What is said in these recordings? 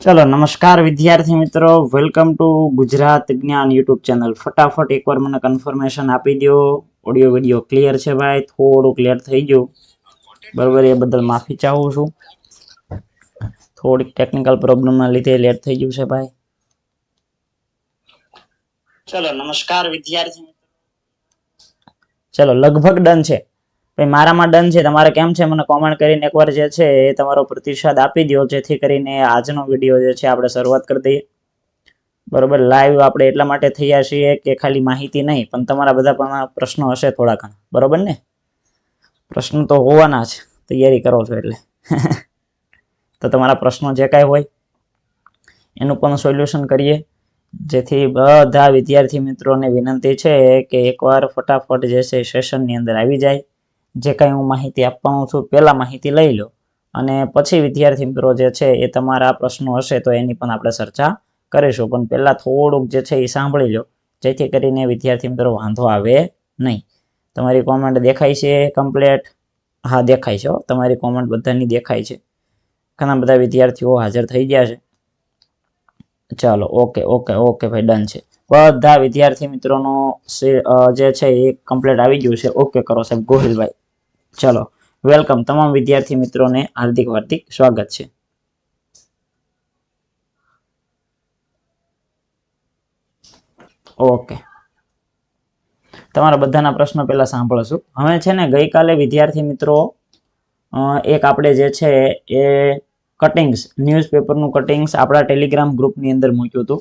ચલો, નમસ્કાર વિદ્યાર્થી મિત્રો. વેલકમ ટુ ગુજરાત જ્ઞાન યુટ્યુબ ચેનલ ફટાફટ એકવાર મને કન્ફર્મેશન આપી દો ઓડિયો વિડિયો ક્લિયર છે ભાઈ? થોડું ક્લિયર થઈ ગયું. બરોબર, એ બદલ માફી ચાહું છું. થોડીક ટેકનિકલ પ્રોબ્લેમના લીધે લેટ થઈ ગયું છે ભાઈ. ચલો, નમસ્કાર વિદ્યાર્થી ચલો, લગભગ ડન છે. ભાઈ, મારામાં ડન છે. તમારે કેમ છે? મને કોમેન્ટ કરીને એકવાર જે છે એ તમારો પ્રતિસાદ આપી દો જેથી કરીને આજનો વીડિયો જે છે આપણે શરૂઆત કરી દઈએ. બરોબર લાઈવ આપણે એટલા માટે થયા છીએ કે ખાલી માહિતી નહીં, પણ તમારા બધા પણ પ્રશ્નો હશે થોડા ઘણા. બરોબર ને? પ્રશ્નો તો હોવાના જ તૈયારી કરો છો એટલે. તો તમારા પ્રશ્નો જે કાંઈ હોય, એનું પણ સોલ્યુશન કરીએ. જેથી બધા વિદ્યાર્થી મિત્રોને વિનંતી છે કે એકવાર ફટાફટ જે છે સેશનની અંદર આવી જાય. જે કાંઈ હું માહિતી આપવાનું છું, પહેલાં માહિતી લઈ લો. અને પછી વિદ્યાર્થી મિત્રો જે છે એ તમારા પ્રશ્નો હશે તો એની પણ આપણે ચર્ચા કરીશું. પણ પહેલાં થોડુંક જે છે એ સાંભળી લો, જેથી કરીને વિદ્યાર્થી મિત્રો વાંધો આવે નહીં. તમારી કોમેન્ટ દેખાય છે કમ્પ્લેટ હા, દેખાય છે. તમારી કોમેન્ટ બધાની દેખાય છે. ઘણા બધા વિદ્યાર્થીઓ હાજર થઈ ગયા છે. ચાલો ઓકે ઓકે ઓકે ભાઈ ડન છે. બધા વિદ્યાર્થી મિત્રોનો જે છે એ કમ્પ્લેટ આવી ગયું છે. ઓકે કરો સાહેબ, ગોહિલભાઈ. ચલો વેલકમ તમામ વિદ્યાર્થી મિત્રોને હાર્દિક હાર્દિક સ્વાગત છે. ઓકે તમારા બધાના પ્રશ્નો પહેલા સાંભળશું. હવે છે ને, ગઈકાલે વિદ્યાર્થી મિત્રો એક આપણે જે છે એ કટિંગ્સ ન્યૂઝપેપરનું કટિંગ્સ આપણા ટેલિગ્રામ ગ્રુપની અંદર મૂક્યું હતું.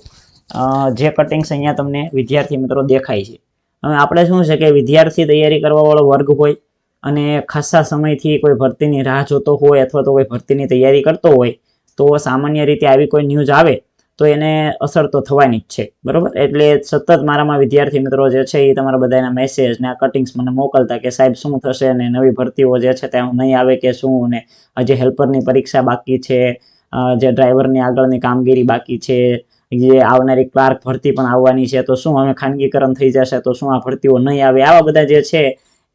જે કટિંગ્સ અહીંયા તમને વિદ્યાર્થી મિત્રો દેખાય છે. હવે આપણે શું છે કે વિદ્યાર્થી તૈયારી કરવા વાળો વર્ગ હોય અને ખાસા સમયથી કોઈ ભરતીની રાહ જોતો હોય અથવા તો કોઈ ભરતીની તૈયારી કરતો હોય, તો સામાન્ય રીતે આવી કોઈ ન્યૂઝ આવે, તો એને અસર તો થવાની જ છે. બરાબર? એટલે સતત મારામાં વિદ્યાર્થી મિત્રો જે છે એ તમારા બધાના મેસેજ ને આ કટિંગ્સ મને મોકલતા કે સાહેબ શું થશે ને નવી ભરતીઓ જે છે ત્યાં નહીં આવે કે શું ને હજી હેલ્પરની પરીક્ષા બાકી છે જે ડ્રાઈવરની આગળની કામગીરી બાકી છે, જે આવનારી ક્લાર્ક ભરતી પણ આવવાની છે, તો શું હવે ખાનગીકરણ થઈ જશે, તો શું આ ભરતીઓ નહીં આવે? આવા બધા જે છે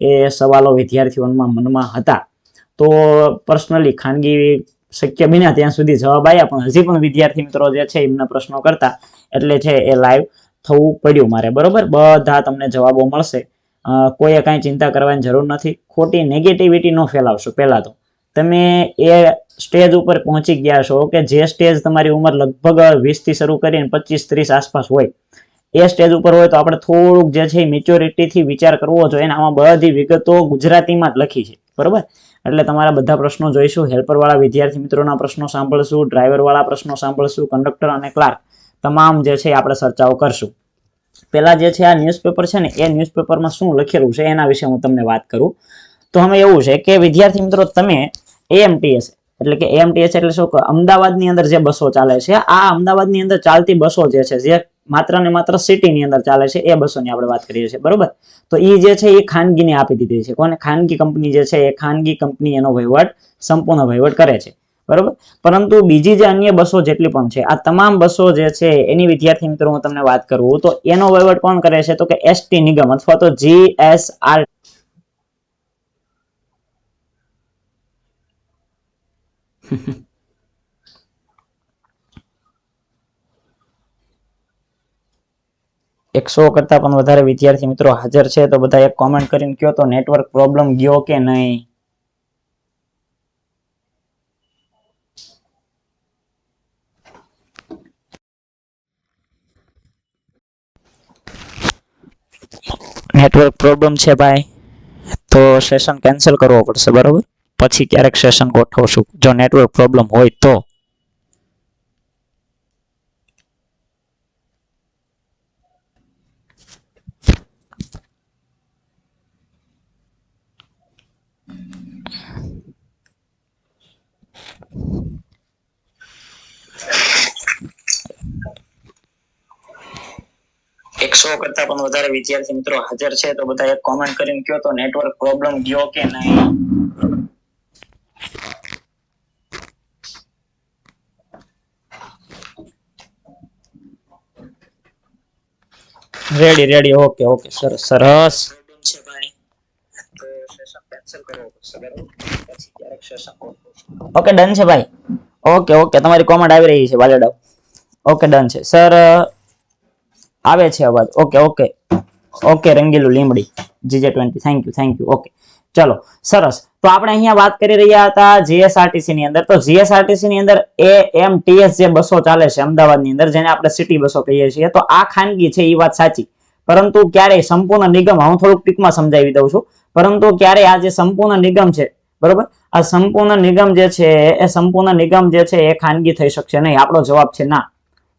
એ સવાલો વિદ્યાર્થીઓના મનમાં હતા. તો પર્સનલી ખાનગી શક્ય બન્યા ત્યાં સુધી જવાબ આવ્યા પણ હજી પણ વિદ્યાર્થી મિત્રો જે છે એમના પ્રશ્નો કરતા, એટલે છે એ લાઈવ થવું પડ્યું મારે, બરોબર? બધા તમને જવાબો મળશે. કોઈએ કાંઈ ચિંતા કરવાની જરૂર નથી. ખોટી નેગેટિવિટી ન ફેલાવશો પહેલાં તો. તમે એ સ્ટેજ ઉપર પહોંચી ગયા છો કે જે સ્ટેજ તમારી ઉંમર લગભગ વીસથી શરૂ કરીને પચીસ ત્રીસ આસપાસ હોય એ સ્ટેજ ઉપર હોય તો આપણે થોડુંક જે છે મેચ્યોરિટીથી વિચાર કરવો જોઈએ અને આમાં બધી વિગતો ગુજરાતીમાં જ લખી છે. બરોબર? એટલે તમારા બધા પ્રશ્નો જોઈશું. હેલ્પરવાળા વિદ્યાર્થી મિત્રોના પ્રશ્નો સાંભળશું. ડ્રાઈવરવાળા પ્રશ્નો સાંભળશું. કંડક્ટર અને ક્લાર્ક તમામ જે છે આપણે ચર્ચાઓ કરશું. પહેલાં જે છે આ ન્યૂઝપેપર છે ને, એ ન્યૂઝપેપરમાં શું લખેલું છે એના વિશે હું તમને વાત કરું. તો અમે એવું છે કે વિદ્યાર્થી મિત્રો, તમે એએમટીએસ એટલે કે એએમટીએસ એટલે શું? અમદાવાદની અંદર જે બસો ચાલે છે, આ અમદાવાદની અંદર ચાલતી બસો જે છે, જે માત્ર ને માત્ર સિટીની અંદર ચાલે છે, એ બસોની આપણે વાત કરીએ છીએ, બરોબર? તો એ જે છે એ ખાનગીને આપી દીધી છે. કોને? ખાનગી કંપની જે છે, એ ખાનગી કંપની એનો વહીવટ સંપૂર્ણ વહીવટ કરે છે. બરોબર? પરંતુ બીજી જે અન્ય બસો જેટલી પણ છે, આ તમામ બસો જે છે, એની વિદ્યાર્થી મિત્રો હું તમને વાત કરું તો એનો વહીવટ કોણ કરે છે? તો કે એસટી નિગમ અથવા તો જીએસઆર એકસો કરતા પણ વધારે વિદ્યાર્થી મિત્રો હાજર છે, તો બધા એક કોમેન્ટ કરીને કયો તો નેટવર્ક પ્રોબ્લેમ ગયો કે નહીં? નેટવર્ક પ્રોબ્લેમ છે ભાઈ. તો સેશન કેન્સલ કરવો પડશે, બરોબર? પછી ક્યારેક સેશન ગોઠવશું. જો નેટવર્ક પ્રોબ્લેમ હોય તો. એકસો કરતા પણ વધારે વિદ્યાર્થી મિત્રો હાજર છે. તો બધા એક કોમેન્ટ કરીને કયો તો નેટવર્ક પ્રોબ્લેમ ગયો કે નહીં? રેડી રેડી ઓકે ઓકે સરસ સરસ. છે ભાઈ. તો સેશન કેન્સલ કરવો પડશે બરાબર? પછી ક્યારેક સેશન ઓકે ડન છે. ભાઈ. ઓકે ઓકે તમારી કોમેન્ટ આવી રહી છે વાલેડાવ ઓકે ડન છે. સર આવે છે અવાજ. Okay okay okay રંગીલું Limdi. GJ twenty. Thank you thank you okay ચલો, સરસ. તો આપણે અહીંયા વાત કરી રહ્યા હતા જીએસઆરટીસી ની અંદર. તો જીએસઆરટીસી ની અંદર એ એમ ટીએસ જે બસો ચાલે છે અમદાવાદની અંદર, જેને આપણે સિટી બસો કહીએ છીએ, તો આ ખાનગી છે એ વાત સાચી. પરંતુ ક્યારેય સંપૂર્ણ નિગમ, હું થોડુંક ટૂંકમાં સમજાવી દઉં છું. પરંતુ ક્યારે આ જે સંપૂર્ણ નિગમ છે, બરોબર? આ સંપૂર્ણ નિગમ જે છે, એ સંપૂર્ણ નિગમ જે છે, એ ખાનગી થઈ શકશે નહીં. આપણો જવાબ છે ના.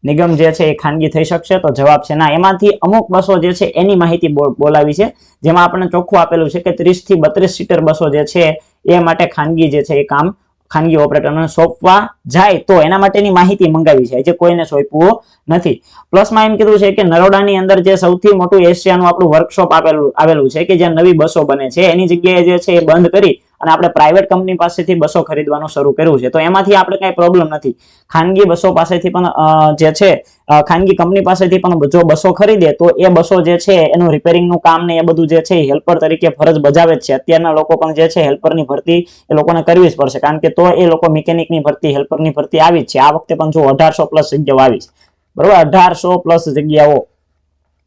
નિગમ જે છે એ ખાનગી થઈ શકશે. તો જવાબ છે ના. એમાંથી અમુક બસો જે છે એની માહિતી બોલાવી છે. જેમાં આપણને ચોખ્ખું આપેલું છે કે ત્રીસથી બત્રીસ સીટર બસો જે છે એ માટે ખાનગી જે છે એ કામ ખાનગી ઓપરેટરને સોંપવા જાય તો એના માટેની માહિતી મંગાવી છે. જે કોઈને સોંપવું નથી. પ્લસમાં એમ કીધું છે કે નરોડાની અંદર જે સૌથી મોટું એશિયાનું આપણું વર્કશોપ આપેલું આવેલું છે કે જ્યાં નવી બસો બને છે. એની જગ્યાએ જે છે એ બંધ કરી અને આપણે પ્રાઇવેટ કંપની પાસેથી બસો ખરીદવાનું શરૂ કર્યું છે. તો એમાંથી આપણે કઈ પ્રોબ્લેમ નથી. ખાનગી બસો પાસેથી પણ જે છે ખાનગી કંપની પાસેથી પણ જો બસો ખરીદે, તો એ બસો જે છે, એનું રિપેરિંગનું કામ ને એ બધું જે છે હેલ્પર તરીકે ફરજ બજાવે જ છે. અત્યારના લોકો પણ જે છે હેલ્પરની ભરતી એ લોકોને કરવી જ પડશે. કારણ કે તો એ લોકો મિકેનિકની ભરતી હેલ્પરની ભરતી આવી જ છે. આ વખતે પણ જો અઢારસો પ્લસ જગ્યાઓ આવી છે. બરોબર? અઢારસો પ્લસ જગ્યાઓ,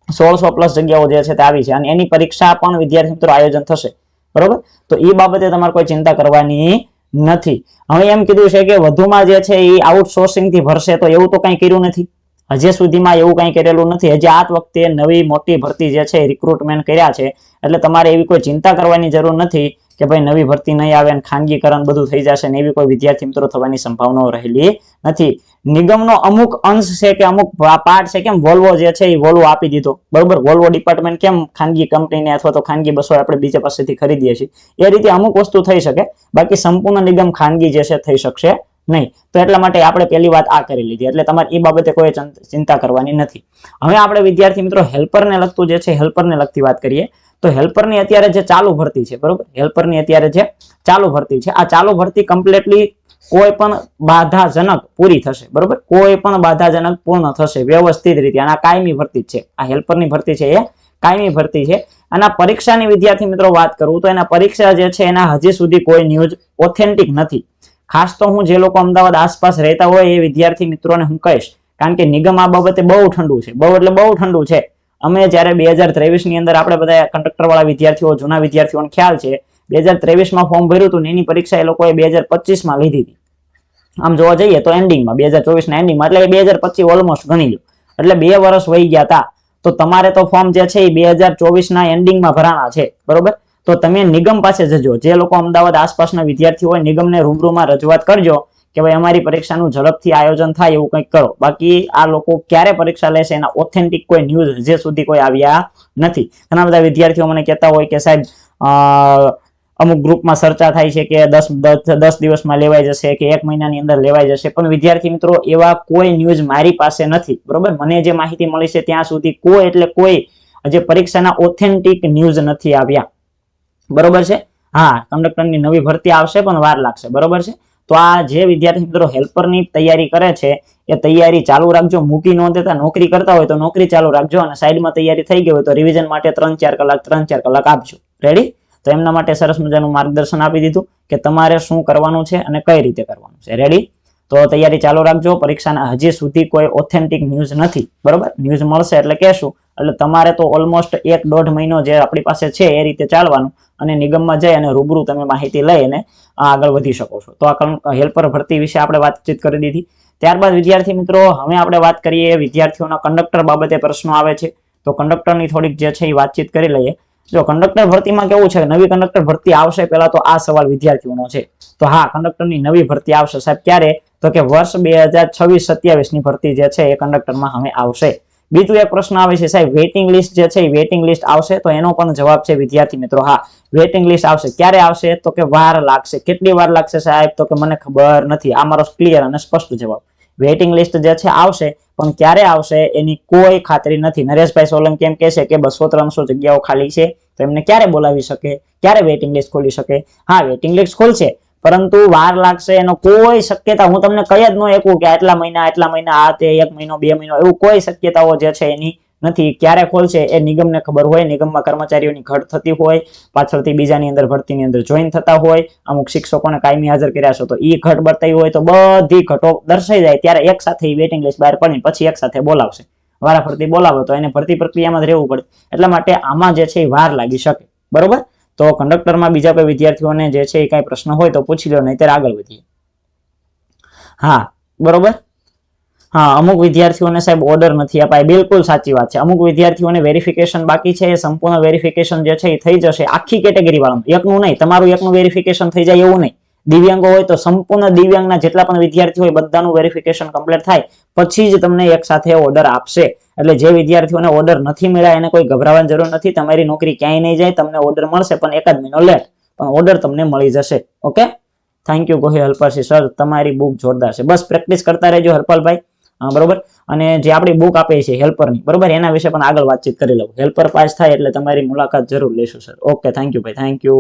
સોળસો પ્લસ જગ્યાઓ જે છે, તે આવી છે. અને એની પરીક્ષા પણ વિદ્યાર્થી મિત્રો આયોજન થશે. બરોબર? તો એ બાબતે તમારે કોઈ ચિંતા કરવાની નથી. હવે એમ કીધું છે કે વધુમાં જે છે એ આઉટસોર્સિંગથી ભરશે તો એવું તો કઈ કર્યું નથી? હજી સુધીમાં એવું કઈ કરેલું નથી. હજી આ વખતે નવી મોટી ભરતી જે છે રિક્રુટમેન્ટ કર્યા છે. એટલે તમારે એવી કોઈ ચિંતા કરવાની જરૂર નથી કે ભાઈ નવી ભરતી નહીં આવે અને ખાનગીકરણ બધું થઈ જશે ને એવી કોઈ વિદ્યાર્થી મિત્રો થવાની સંભાવનાઓ રહેલી નથી. નિગમનો અમુક અંશ છે કે અમુક પાર્ટ છે કેમ વોલ્વો જે છે એ વોલ્વો આપી દીધો. બરોબર? વોલ્વો ડિપાર્ટમેન્ટ કેમ ખાનગી કંપનીને અથવા તો ખાનગી બસો આપણે બીજા પાસેથી ખરીદીએ છીએ. એ રીતે અમુક વસ્તુ થઈ શકે. બાકી સંપૂર્ણ નિગમ ખાનગી જે છે થઈ શકશે. નહીં. તો એટલા માટે આપણે પહેલી વાત આ કરી લીધી. એટલે તમારે એ બાબતે કોઈ ચિંતા કરવાની નથી. હવે આપણે વિદ્યાર્થી મિત્રો હેલ્પરને લગતું જે છે, હેલ્પરને લગતી વાત કરીએ. તો હેલ્પરની અત્યારે જે ચાલુ ભરતી છે, બરોબર? હેલ્પરની અત્યારે જે ચાલુ ભરતી છે, આ ચાલુ ભરતી કમ્પ્લીટલી કોઈ પણ બાધાજનક પૂરી થશે, બરોબર? કોઈ પણ બાધાજનક પૂર્ણ થશે, વ્યવસ્થિત રીતે. અને આ કાયમી ભરતી છે. આ હેલ્પરની ભરતી છે, એ કાયમી ભરતી છે. આના પરીક્ષાની વિદ્યાર્થી મિત્રો વાત કરું તો એના પરીક્ષા જે છે, એના હજી સુધી કોઈ ન્યૂઝ ઓથેન્ટિક નથી. ખાસ તો હું જે લોકો અમદાવાદ આસપાસ રહેતા હોય એ વિદ્યાર્થી મિત્રોને હું કહીશ, કારણ કે નિગમ આ બાબતે બહુ ઠંડુ છે, બહુ એટલે બહુ ઠંડુ છે. અમે જ્યારે બે હજાર ત્રેવીસની અંદર આપણે બધા કંડક્ટરવાળા વિદ્યાર્થીઓ, જૂના વિદ્યાર્થીઓને ખ્યાલ છે, બે હજાર ત્રેવીસમાં ફોર્મ ભર્યું હતું, એની પરીક્ષા એ લોકોએ બે હજાર પચીસમાં લીધી હતી. આમ જોવા જઈએ તો એન્ડિંગમાં, બે હજાર ચોવીસ ના એન્ડિંગમાં, એટલે બે હજાર પચીસ ઓલમોસ્ટ ગણી લો એટલે બે વર્ષ વહી ગયા હતા તો તમારે તો ફોર્મ જે છે એ બે હજાર ચોવીસના એન્ડિંગમાં ભરાણા છે, બરોબર? તો તમે નિગમ પાસે જજો. જે લોકો અમદાવાદ આસપાસના વિદ્યાર્થીઓ હોય, નિગમને રૂબરૂમાં રજૂઆત કરજો કે ભાઈ અમારી પરીક્ષાનું ઝડપથી આયોજન થાય એવું કંઈક કરો. બાકી આ લોકો ક્યારે પરીક્ષા લેશે એના ઓથેન્ટિક કોઈ ન્યૂઝ હજી સુધી કોઈ આવ્યા નથી. ઘણા બધા વિદ્યાર્થીઓ મને કહેતા હોય કે સાહેબ અમુક ગ્રુપમાં ચર્ચા થાય છે કે દસ દસ દિવસમાં લેવાઈ જશે કે એક મહિનાની અંદર લેવાઈ જશે. પણ વિદ્યાર્થી મિત્રો, એવા કોઈ ન્યૂઝ મારી પાસે નથી. બરોબર? મને જે માહિતી મળી છે ત્યાં સુધી કોઈ એટલે કોઈ જે પરીક્ષાના ઓથેન્ટિક ન્યૂઝ નથી આવ્યા. બરોબર છે? હા, કંડક્ટરની નવી ભરતી આવશે પણ વાર લાગશે. બરોબર છે? તો આ જે વિદ્યાર્થી મિત્રો હેલ્પરની તૈયારી કરે છે, એ તૈયારી ચાલુ રાખજો. મૂકી ન દેતા નોકરી કરતા હોય તો નોકરી ચાલુ રાખજો અને સાઈડમાં તૈયારી થઈ ગઈ હોય તો રિવિઝન માટે ત્રણ ચાર કલાક, ત્રણ ચાર કલાક આપજો. રેડી તો એમના માટે સરસ મજાનું માર્ગદર્શન આપી દીધું કે તમારે શું કરવાનું છે અને કઈ રીતે કરવાનું છે. રેડી તો તૈયારી ચાલુ રાખજો. પરીક્ષાના હજી સુધી કોઈ ઓથેન્ટિક ન્યૂઝ નથી. બરોબર? ન્યૂઝ મળશે એટલે કહેશું. એટલે તમારે તો ઓલમોસ્ટ એક દોઢ મહિનો જે આપણી પાસે છે એ રીતે ચાલવાનું અને નિગમમાં જઈ અને રૂબરૂ તમે માહિતી લઈ અને આગળ વધી શકો છો. તો આ હેલ્પર ભરતી વિશે આપણે વાતચીત કરી દીધી. ત્યારબાદ વિદ્યાર્થી મિત્રો, હવે આપણે વાત કરીએ વિદ્યાર્થીઓના કંડક્ટર બાબતે પ્રશ્નો આવે છે. તો કંડક્ટરની થોડીક જે છે એ વાતચીત કરી લઈએ. જો કંડક્ટર ભરતીમાં કેવું છે? નવી કંડક્ટર ભરતી આવશે પહેલા તો આ સવાલ વિદ્યાર્થીઓનો છે. તો હા કંડક્ટરની નવી ભરતી આવશે. સાહેબ, ક્યારે? તો કે વર્ષ બે હજાર છવ્વીસ સત્યાવીસની ભરતી જે છે એ કંડક્ટરમાં હવે આવશે. બીજું એક પ્રશ્ન આવે છે, સાહેબ, વેઇટિંગ લિસ્ટ જે છે એ વેઇટિંગ લિસ્ટ આવશે? તો એનો પણ જવાબ છે, વિદ્યાર્થી મિત્રો, હા, વેઇટિંગ લિસ્ટ આવશે. ક્યારે આવશે? તો કે વાર લાગશે. કેટલી વાર લાગશે સાહેબ? તો કે મને ખબર નથી. આ મારો ક્લિયર અને સ્પષ્ટ જવાબ. વેઇટિંગ લિસ્ટ જે છે આવશે, પણ ક્યારે આવશે એની કોઈ ખાતરી નથી. નરેશભાઈ સોલંકી એમ છે કે બસો ત્રણસો જગ્યાઓ ખાલી છે. તો એમને ક્યારે બોલાવી શકે? ક્યારે વેઇટિંગ લિસ્ટ ખોલી શકે? હા, વેઇટિંગ લિસ્ટ ખોલશે. પરંતુ વાર લાગશે એનો કોઈ શક્યતા, હું તમને કહી જ ન એકું કે આટલા મહિના આટલા મહિના, આ તે એક મહિનો, બે મહિનો, એવું કોઈ શક્યતાઓ જે છે એની નથી. ક્યારે ખોલશે એ નિગમને ખબર હોય, નિગમમાં કર્મચારીઓની ઘટ થતી હોય, પાછળથી બીજાની અંદર ભરતીની અંદર જોઈન થતા હોય, અમુક શિક્ષકોને કાયમી હાજર કર્યા છે તો એ ઘટ બતાવી હોય તો બધી ઘટો દર્શાઈ જાય. ત્યારે એક સાથે વેટિંગ લિસ્ટ બહાર પડીને પછી એક સાથે બોલાવશે. વારાફરતી બોલાવો તો એને ભરતી પ્રક્રિયામાં જ રહેવું પડે. એટલા માટે આમાં જે છે એ વાર લાગી શકે. બરોબર? તો કંડક્ટરમાં બીજા કોઈ વિદ્યાર્થીઓને જે છે એ કાંઈ પ્રશ્ન હોય તો પૂછી લો નહીં આગળ વધીએ. હા, બરોબર? હા, અમુક વિદ્યાર્થીઓને સાહેબ ઓર્ડર નથી અપાય. બિલકુલ સાચી વાત છે. અમુક વિદ્યાર્થીઓને વેરિફિકેશન બાકી છે, એ સંપૂર્ણ વેરિફિકેશન જે છે એ થઈ જશે આખી કેટેગરી વાળાનું એકનું નહીં, તમારું એકનું વેરિફિકેશન થઈ જાય એવું નહીં. દિવ્યાંગો હોય તો સંપૂર્ણ દિવ્યાંગના જેટલા પણ વિદ્યાર્થીઓ હોય, બધાનું વેરિફિકેશન કમ્પ્લીટ થાય. પછી જ તમને એક સાથે ઓર્ડર આપશે. એટલે જે વિદ્યાર્થીઓને ઓર્ડર નથી મળ્યા, એને કોઈ ગભરાવાની જરૂર નથી. તમારી નોકરી ક્યાંય નહીં જાય, તમને ઓર્ડર મળશે, પણ એકાદ મહિનો લેટ પણ ઓર્ડર તમને મળી જશે. Okay thank you Gohil Harpalsinh. Sir તમારી બુક જોરદાર છે. બસ પ્રેક્ટિસ કરતા રહેજો, હરપાલભાઈ. બરોબર? અને જે આપણી બુક આપે છે હેલ્પરની બરોબર? એના વિશે પણ આગળ વાતચીત કરી લઉં. હેલ્પર પાસ થાય એટલે તમારી મુલાકાત જરૂર લેશું સર ઓકે થેન્ક યુ ભાઈ. થેન્ક યુ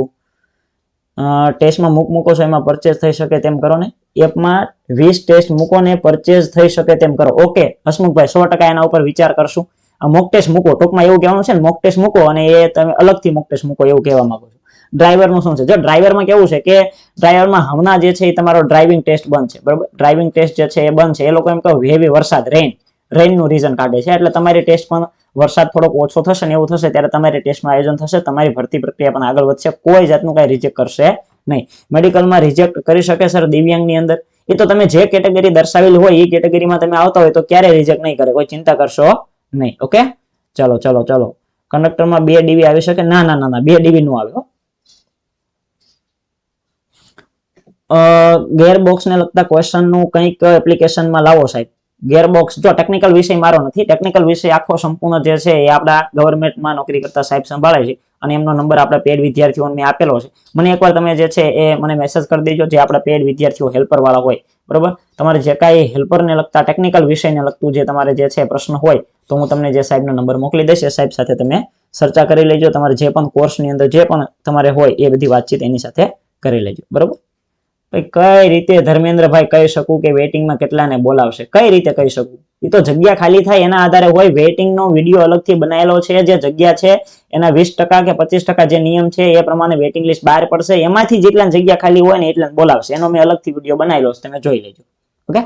ટેસ્ટમાં મૂક મૂકો છો, એમાં પરચેસ થઈ શકે તેમ કરો ને. એપમાં વીસ ટેસ્ટ મૂકો ને પરચેસ થઈ શકે તેમ કરો. ઓકે હસમુખભાઈ, સો ટકા એના ઉપર વિચાર કરશું. મોક ટેસ્ટ મૂકો. ટૂંકમાં એવું કહેવાનું છે ને મોક ટેસ્ટ મૂકો અને એ તમે અલગથી મોક ટેસ્ટ મૂકો એવું કહેવા માંગો છો. ડ્રાઈવરનું શું છે? જો ડ્રાઈવરમાં કેવું છે કે ડ્રાઈવરમાં હમણાં જે છે એ તમારો ડ્રાઇવિંગ ટેસ્ટ બંધ છે. બરાબર? ડ્રાઇવિંગ ટેસ્ટ જે છે એ બંધ છે. એ લોકો એમ કહો હેવી વરસાદ રેન રેનનું રીઝન કાઢે છે. એટલે તમારી ટેસ્ટમાં વરસાદ થોડોક ઓછો થશે ને એવું થશે, ત્યારે તમારી ટેસ્ટનું આયોજન થશે. તમારી ભરતી પ્રક્રિયા પણ આગળ વધશે. કોઈ જાતનું કાંઈ રિજેક્ટ કરશે નહીં. મેડિકલમાં રિજેક્ટ કરી શકે સર દિવ્યાંગની અંદર. એ તો તમે જે કેટેગરી દર્શાવેલી હોય, એ કેટેગરીમાં તમે આવતા હોય તો ક્યારે રિજેક્ટ નહીં કરે. કોઈ ચિંતા કરશો નહીં ઓકે ચલો ચલો ચલો. કંડક્ટરમાં બે ડીવી આવી શકે. ના ના ના ના, બે ડીવી નું આવ્યો હો. અ ગેરબોક્સ ને લગતા ક્વેશ્ચનનું કંઈક એપ્લિકેશનમાં લાવો સાહેબ. ગેરબોક્સ જો ટેકનિકલ વિષય મારો નથી ટેકનિકલ વિષય આખો સંપૂર્ણ જે છે એ આપણા ગવર્મેન્ટમાં નોકરી કરતા સાહેબ સંભાળે છે અને એમનો નંબર આપણા પેડ વિદ્યાર્થીઓને મેં આપેલો છે. મને એકવાર તમે જે છે એ મને મેસેજ કરી દેજો જે આપણા પેડ વિદ્યાર્થીઓ હેલ્પરવાળા હોય. બરોબર? તમારે જે કાંઈ હેલ્પરને લગતા ટેકનિકલ વિષયને લગતું જે તમારે જે છે પ્રશ્ન હોય, તો હું તમને જે સાહેબનો નંબર મોકલી દઈશ. એ સાહેબ સાથે તમે ચર્ચા કરી લેજો. તમારે જે પણ કોર્સની અંદર જે પણ તમારે હોય એ બધી વાતચીત એની સાથે કરી લેજો. બરોબર? કઈ રીતે ધર્મેન્દ્રભાઈ કહી શકું કે વેટિંગમાં કેટલાને બોલાવશે? કઈ રીતે કહી શકું? એ તો જગ્યા ખાલી થાય, એના આધારે હોય. વેઇટિંગનો વીડિયો અલગથી બનાવેલો છે, જે જગ્યા છે, એના વીસ ટકા કે પચીસ ટકા જે નિયમ છે, એ પ્રમાણે વેટિંગ લિસ્ટ બહાર પડશે. એમાંથી જેટલા જગ્યા ખાલી હોય ને એટલા બોલાવશે. એનો મેં અલગથી વીડિયો બનાવેલો છે, તમે જોઈ લેજો. ઓકે?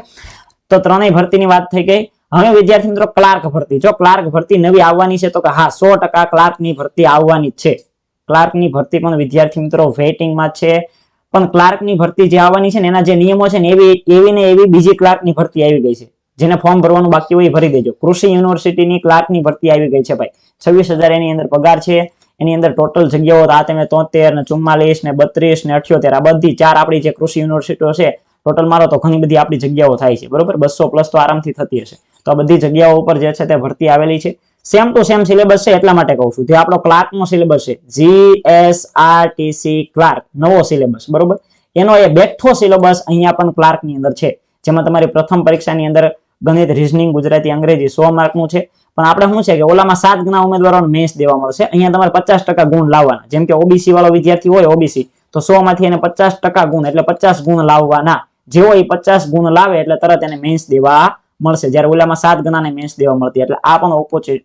તો ત્રણેય ભરતીની વાત થઈ ગઈ. હવે વિદ્યાર્થી મિત્રો, ક્લાર્ક ભરતી. જો ક્લાર્ક ભરતી નવી આવવાની છે, તો કે હા, સો ટકા ક્લાર્કની ભરતી આવવાની છે છે. ક્લાર્કની ભરતી પણ વિદ્યાર્થી મિત્રો વેટિંગમાં છે. પણ ક્લાર્કની ભરતી જે આવવાની છે ને એના જે નિયમો છે ને એવી એવી ને એવી બીજી ક્લાર્કની ભરતી આવી ગઈ છે. જેને ફોર્મ ભરવાનું બાકી હોય ભરી દેજો. કૃષિ યુનિવર્સિટીની ક્લાર્કની ભરતી આવી ગઈ છે ભાઈ. છવ્વીસ એની અંદર પગાર છે. એની અંદર ટોટલ જગ્યાઓ આ તમે તોતેર ને ચુમ્માલીસ ને બત્રીસ ને અઠ્યોતેર, આ બધી ચાર આપણી જે કૃષિ યુનિવર્સિટીઓ છે ટોટલ મારો તો ઘણી બધી આપણી જગ્યાઓ થાય છે. બરોબર? બસો પ્લસ તો આરામથી થતી હશે. તો આ બધી જગ્યાઓ ઉપર જે છે તે ભરતી આવેલી છે. સેમ ટુ સેમ સિલેબસ છે એટલા માટે કહું છું. જે આપણો ક્લાર્કનો સિલેબસ છે. જી એસ આર ક્લાર્ક નવો સિલેબસ બરોબર? એનો એ બેઠો સિલેબસ અહીંયા પણ ક્લાર્કની અંદર છે. જેમાં તમારી પ્રથમ પરીક્ષાની અંદર ગણિત રિઝનિંગ ગુજરાતી, અંગ્રેજી સો માર્કનું છે. પણ આપણે શું છે કે ઓલામાં સાત ગણા ઉમેદવારોને મેન્સ દેવા મળશે. અહીંયા તમારે પચાસ ટકા ગુણ લાવવાના. જેમ કે ઓબીસી વાળો વિદ્યાર્થી હોય ઓબીસી તો સો માંથી એને પચાસ ટકા ગુણ, એટલે પચાસ ગુણ લાવવાના. જેવો એ પચાસ ગુણ લાવે, એટલે તરત એને મેન્સ દેવા મળશે. જ્યારે ઓલામાં સાત ગણાને મેન્સ દેવા મળતી. એટલે આ પણ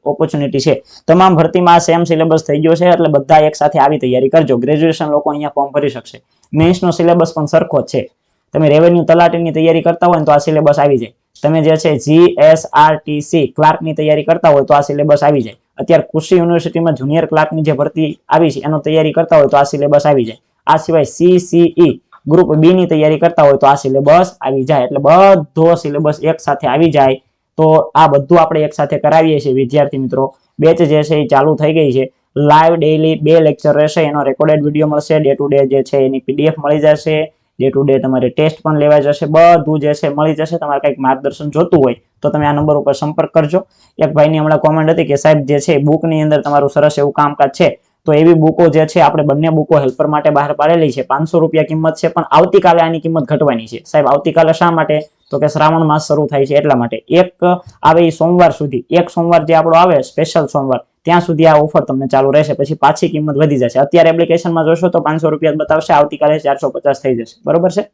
ઓપોર્ચ્યુનિટી છે. તમામ ભરતીમાં સેમ સિલેબસ થઈ ગયો છે. એટલે બધા એક સાથે આવી તૈયારી કરજો. ગ્રેજ્યુએશન લોકો અહીંયા ફોર્મ ભરી શકશે. મેન્સનો સિલેબસ પણ સરખો છે. તમે રેવન્યુ તલાટીની તૈયારી કરતા હોય તો આ સિલેબસ આવી જાય. તમે જે છે જી એસ આર ટી ક્લાર્કની તૈયારી કરતા હોય તો આ સિલેબસ આવી જાય. અત્યારે કૃષિ યુનિવર્સિટીમાં જુનિયર ક્લાર્કની જે ભરતી આવી છે, એનો તૈયારી કરતા હોય તો આ સિલેબસ આવી જાય. આ સિવાય સીસીઈ ગ્રુપ બી ની તૈયારી કરતા હોય તો આ સિલેબસ આવી જાય. એટલે બધો સિલેબસ એક સાથે આવી જાય તો આ બધું આપણે એક સાથે કરાવીએ છીએ, વિદ્યાર્થી મિત્રો. બેચ જે છે એ ચાલુ થઈ ગઈ છે. લાઈવ ડેઈલી બે લેક્ચર રહેશે, એનો રેકોર્ડેડ વીડિયો મળશે ડે ટુ ડે જે છે એની પીડીએફ મળી જશે ડે ટુ ડે તમારે ટેસ્ટ પણ લેવા જશે, બધું જે છે મળી જશે, તમારે કંઈક માર્ગદર્શન જોતું હોય તો તમે આ નંબર ઉપર સંપર્ક કરજો. એક ભાઈની હમણાં કોમેન્ટ હતી કે સાહેબ જે છે બુકની અંદર તમારું સરસ એવું કામકાજ છે. તો એવી બુકો જે છે, આપણે બંને બુકો હેલ્પર માટે બહાર પાડેલી છે. પાંચસો રૂપિયા કિંમત છે, પણ આવતીકાલે આની કિંમત ઘટવાની છે. સાહેબ, આવતીકાલે શા માટે? તો કે શ્રાવણ માસ શરૂ થાય છે એટલા માટે. એક આવે સોમવાર સુધી. એક સોમવાર જે આપણો આવે સ્પેશિયલ સોમવાર, ત્યાં સુધી આ ઓફર તમને ચાલુ રહેશે. પછી પાછી કિંમત વધી જશે. અત્યારે એપ્લિકેશનમાં જોશો તો પાંચસો રૂપિયા બતાવશે. આવતીકાલે ચારસો પચાસ થઈ જશે. બરોબર છે?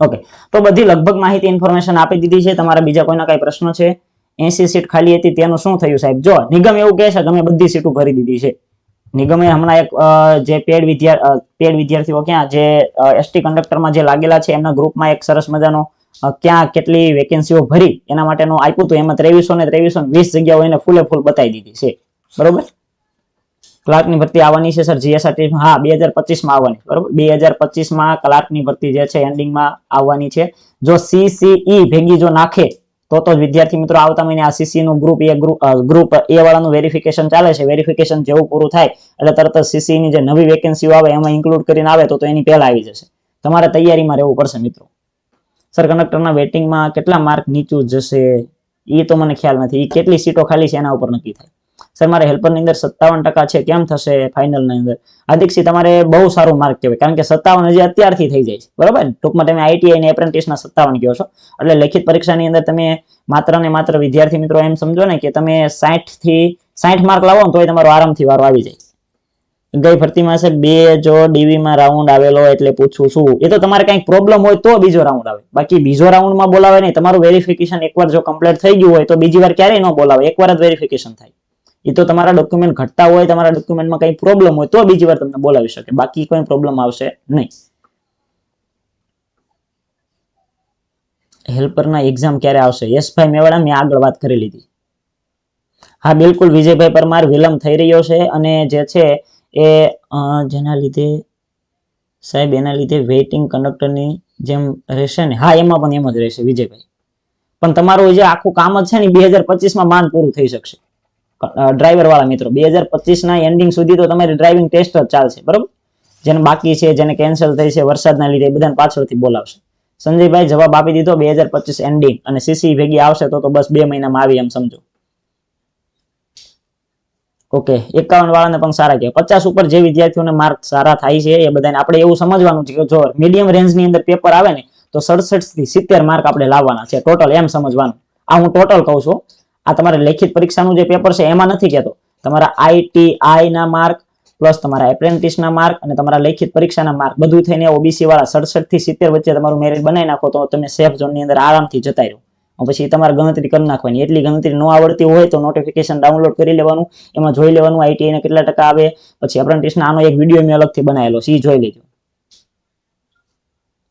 ઓકે. તો બધી લગભગ માહિતી ઇન્ફોર્મેશન આપી દીધી છે. તમારા બીજા કોઈના કઈ પ્રશ્નો છે? એસી સીટ ખાલી હતી, તેનું શું થયું સાહેબ? જો, નિગમ એવું કહે છે તમે બધી સીટો ભરી દીધી છે. નિગમે હમણાં એક જે પેડ વિદ્યાર્થી પેડ વિદ્યાર્થીઓ ક્યાં, જે એસટી કંડક્ટરમાં જે લાગેલા છે, એમના ગ્રુપમાં એક સરસ મજાનો ક્યાં કેટલી વેકેન્સીઓ ભરી, એના માટેનું આપ્યું હતું, એમાં ત્રેવીસો ને ત્રેવીસો વીસ જગ્યાઓ એને ફૂલે ફૂલ બતાવી દીધી છે. બરોબર? ક્લાર્કની ભરતી આવવાની છે, સર જીએસઆરટી હા, બે હજાર પચીસમાં આવવાની, બરોબર? બે હજાર પચીસમાં ક્લાર્કની ભરતી જે છે એન્ડિંગમાં આવવાની છે. જો સીસીઈ ભેગી જો નાખે તો તો વિદ્યાર્થી મિત્રો આવતા મહિને આ સીસી નું ગ્રુપ એ ગ્રુપ એ વાળાનું વેરિફિકેશન ચાલે છે. વેરિફિકેશન જેવું પૂરું થાય એટલે તરત જ સીસી જે નવી વેકેન્સીઓ આવે એમાં ઇન્ક્લુડ કરીને આવે તો તો એની પહેલા આવી જશે. તમારે તૈયારીમાં રહેવું પડશે મિત્રો. સર કંડક્ટરના વેટિંગમાં કેટલા માર્ક નીચું જશે? એ તો મને ખ્યાલ નથી. એ કેટલી સીટો ખાલી છે એના ઉપર નક્કી થાય. સર મારે હેલ્પરની અંદર સત્તાવન ટકા છે, કેમ થશે ફાઇનલની અંદર? હાર્દિકસિંહ, તમારે બહુ સારું માર્ક કહેવાય, કારણ કે સત્તાવન હજી અત્યારથી થઈ જાય છે. બરોબર? ટૂંકમાં તમે આઈટીઆઈ ને એપ્રેન્ટિસના સત્તાવન કહો છો. એટલે લેખિત પરીક્ષાની અંદર તમે માત્ર ને માત્ર વિદ્યાર્થી મિત્રો એમ સમજો ને કે તમે સાઠથી સાઠ માર્ક લાવો ને તોય તમારો આરામથી વારો આવી જાય ગઈ ભરતીમાં છે બે જો ડીવીમાં રાઉન્ડ આવેલો એટલે પૂછું છું. એ તો તમારે કંઈક પ્રોબ્લેમ હોય તો બીજો રાઉન્ડ આવે. બાકી બીજો રાઉન્ડમાં બોલાવે નહીં. તમારું વેરિફિકેશન એકવાર જો કમ્પ્લીટ થઈ ગયું હોય તો બીજી વાર ક્યારેય ન બોલાવે. એકવાર જ વેરિફિકેશન થાય. એ તો તમારા ડોક્યુમેન્ટ ઘટતા હોય, તમારા ડોક્યુમેન્ટમાં કંઈ પ્રોબ્લેમ હોય, તો બીજી વાર તમને બોલાવી શકે. બાકી કોઈ પ્રોબ્લેમ આવશે નહીં. હેલ્પરના એક્ઝામ ક્યારે આવશે? યશભાઈ મેવાડા, મેં આગળ વાત કરી લીધી. હા, બિલકુલ, વિજયભાઈ પરમાર વિલંબ થઈ રહ્યો છે અને જે છે એ જેના લીધે, સાહેબ, એના લીધે વેઇટિંગ કંડક્ટરની જેમ રહેશે ને? હા, એમાં પણ એમ જ રહેશે, વિજયભાઈ. પણ તમારું જે આખું કામ જ છે ને બે હજાર પચીસમાં માન પૂરું થઈ શકશે. ડ્રાઈવર વાળા મિત્રો. બે હજાર પચીસના એન્ડિંગ સુધી તો તમારી ડ્રાઇવિંગ ટેસ્ટ જ ચાલશે, બરોબર? જેને બાકી છે, જેને કેન્સલ થઈ છે, વરસાદના લીધે બધાને પાછળથી બોલાવશે. સંજયભાઈ જવાબ આપી દીધો, બે હજાર પચીસ એન્ડિંગ અને સીસી ભેગી આવશે તો બસ બે મહિનામાં આવી એમ સમજો. ઓકે એકાવન વાળાને પણ સારા કહેવાય. પચાસ ઉપર જે વિદ્યાર્થીઓને માર્ક સારા થાય છે, એ બધાને આપણે એવું સમજવાનું છે કે જો મીડિયમ રેન્જની અંદર પેપર આવે ને, તો સડસઠથી સિત્તેર માર્ક આપણે લાવવાના છે ટોટલ એમ સમજવાનું. આ હું ટોટલ કહું છું. આ તમારે લેખિત પરીક્ષાનું જે પેપર છે એમાં નથી કહેતો તમારા આઈટીઆઈ ના માર્ક પ્લસ તમારા એપ્રેન્ટિસના માર્ક અને તમારા લેખિત પરીક્ષાના માર્ક બધું થઈને ઓબીસી વાળા સડસઠથી સિત્તેર વચ્ચે તમારું મેરિટ બનાવી નાખો તો તમે સેફ ઝોનની અંદર આરામથી જતા રહ્યો પછી તમારે ગણતરી કરી નાખવાની. એટલી ગણતરી ન આવડતી હોય તો નોટિફિકેશન ડાઉનલોડ કરી લેવાનું. એમાં જોઈ લેવાનું આઈટીઆઈ ને કેટલા ટકા આવે. પછી એપ્રેન્ટિસના આનો એક વીડિયો મેં અલગથી બનાવેલો. છે એ જોઈ લેજો.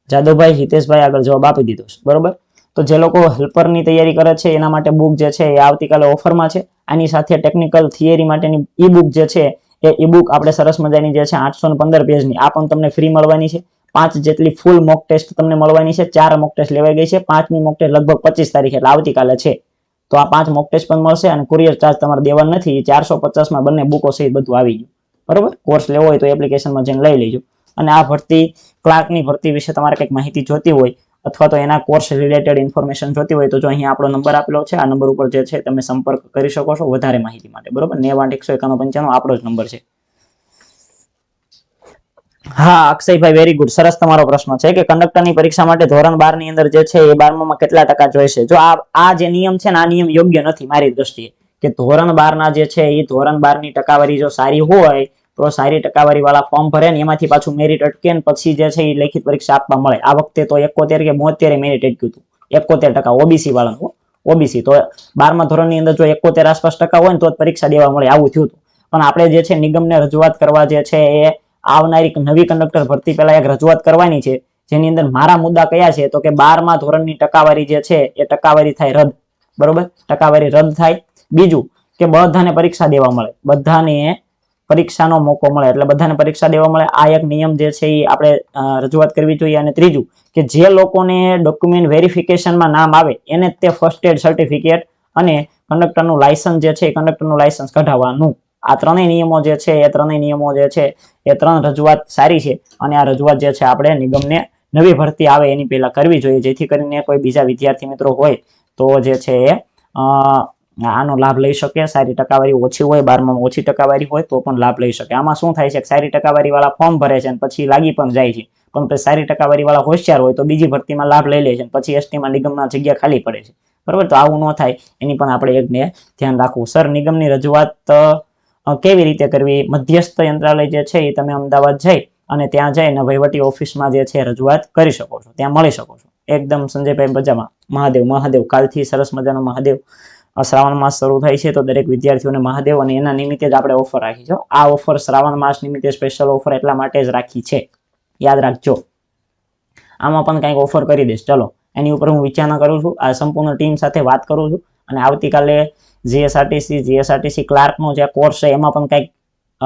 જાદવભાઈ, હિતેશભાઈ આગળ જવાબ આપી દીધો બરોબર? તો જે લોકો હેલ્પરની તૈયારી કરે છે, એના માટે બુક જે છે, એ આવતીકાલે ઓફરમાં છે. આની સાથે ટેકનિકલ થિયરી માટેની ઈ બુક જે છે, એ ઈ બુક આપણે સરસ મજાની જે છે, આઠસો પંદર પેજની આ પણ તમને ફ્રી મળવાની છે. પાંચ જેટલી ફૂલ મોક ટેસ્ટ તમને મળવાની છે, ચાર મોક ટેસ્ટ લેવાઈ ગઈ છે. પાંચમી મોક ટેસ્ટ લગભગ પચીસ તારીખે, એટલે આવતીકાલે છે. તો આ પાંચ મોક ટેસ્ટ પણ મળશે અને કુરિયર ચાર્જ તમારે દેવાનો નથી ચારસો પચાસમાં બંને બુકો સહિત બધું આવી ગયું. બરોબર? કોર્સ લેવો હોય તો એપ્લિકેશનમાં જઈને લઈ લેજો. અને આ ભરતી ક્લાર્કની ભરતી વિશે તમારે કંઈક માહિતી જોતી હોય અથવા તો એના કોર્સ રિલેટેડ ઇન્ફોર્મેશન જોતી હોય તો જો અહીંયા આપણો નંબર આપેલો છે, આ નંબર ઉપર જે છે તમે સંપર્ક કરી શકો છો વધારે માહિતી માટે, બરોબર? નેવાઠ એકસો એકાણું પંચાણું, આપણો જ નંબર છે. હા, અક્ષયભાઈ વેરી ગુડ સરસ તમારો પ્રશ્ન છે કે કંડક્ટરની પરીક્ષા માટે ધોરણ બારની અંદર જે છે એ બારમામાં કેટલા ટકા જોઈશે જો આ આ જે નિયમ છે ને, આ નિયમ યોગ્ય નથી મારી દ્રષ્ટિએ, કે ધોરણ બાર ના જે છે એ ધોરણ બારની ટકાવારી જો સારી હોય તો સારી ટકાવારી વાળા ફોર્મ ભરે ને એમાંથી પાછું મેરિટ અટકે ને પછી જે છે એ લેખિત પરીક્ષા આપવા મળે. આ વખતે તો એકોતેર કે બોતેર મેરિટ અટક્યું હતું. એકોતેર ટકા ઓબીસી વાળાનું ઓબીસી તો બારમા ધોરણની અંદર જો એકોતેર આસપાસ ટકા હોય ને તો જ પરીક્ષા દેવા મળે. આવું થયું હતું. પણ આપણે જે છે નિગમને રજૂઆત કરવા જે છે એ આવનારી નવી કંડક્ટર ભરતી પહેલા એક રજૂઆત કરવાની છે. જેની અંદર મારા મુદ્દા કયા છે? તો કે બારમા ધોરણની ટકાવારી જે છે એ ટકાવારી થાય રદ. બરોબર? ટકાવારી રદ થાય. બીજું કે બધાને પરીક્ષા દેવા મળે. બધાને પરીક્ષાનો મોકો મળે. એટલે બધાને પરીક્ષા દેવા મળે. આ એક નિયમ જે છે એ આપણે રજૂઆત કરવી જોઈએ. અને ત્રીજું કે જે લોકોને ડોક્યુમેન્ટ વેરિફિકેશનમાં નામ આવે, એને તે ફર્સ્ટ એડ સર્ટિફિકેટ અને કંડક્ટરનું લાયસન્સ જે છે એ કંડક્ટરનું લાયસન્સ કઢાવવાનું. આ ત્રણેય નિયમો જે છે, એ ત્રણેય નિયમો જે છે, એ ત્રણ રજૂઆત સારી છે. અને આ રજૂઆત જે છે આપણે નિગમને નવી ભરતી આવે એની પહેલા કરવી જોઈએ. જેથી કરીને કોઈ બીજા વિદ્યાર્થી મિત્રો હોય તો જે છે એ આનો લાભ લઈ શકે, સારી ટકાવારી ઓછી હોય, બારમાં ઓછી ટકાવારી હોય, તો પણ લાભ લઈ શકે. આમાં શું થાય છે સારી ટકાવારી વાળા ફોર્મ ભરે છે અને પછી લાગી પણ જાય છે. પણ સારી ટકાવારી વાળા હોશિયાર હોય તો બીજી ભરતીમાં લાભ લઈ લે છે પછી એસટીમાં નિગમના જગ્યા ખાલી પડે છે. બરોબર? તો આવું ન થાય. એની પણ આપણે એકને ધ્યાન રાખવું. સર, નિગમની રજૂઆત કેવી રીતે કરવી? મધ્યસ્થ યંત્રાલય જે છે એ તમે અમદાવાદ જઈ અને ત્યાં જઈને વહીવટી ઓફિસમાં જે છે રજૂઆત કરી શકો છો. ત્યાં મળી શકો છો. એકદમ સંજયભાઈ બજામાં મહાદેવ મહાદેવ. કાલથી સરસ મજાનો મહાદેવ. શ્રાવણ માસ શરૂ થાય છે તો દરેક વિદ્યાર્થીઓને મહાદેવ અને એના નિમિત્તે જ આપણે ઓફર રાખી આ ઓફર શ્રાવણ માસ નિમિત્તે સ્પેશિયલ ઓફર એટલા માટે જ રાખી છે. યાદ રાખજો. આમાં પણ કંઈક ઓફર કરી દઈશ. ચલો એની ઉપર હું વિચારણા કરું છું. આ સંપૂર્ણ ટીમ સાથે વાત કરું છું. અને આવતીકાલે જીએસઆરટીસી જીએસઆરટીસી ક્લાર્કનો જે કોર્સ છે એમાં પણ કંઈક અ,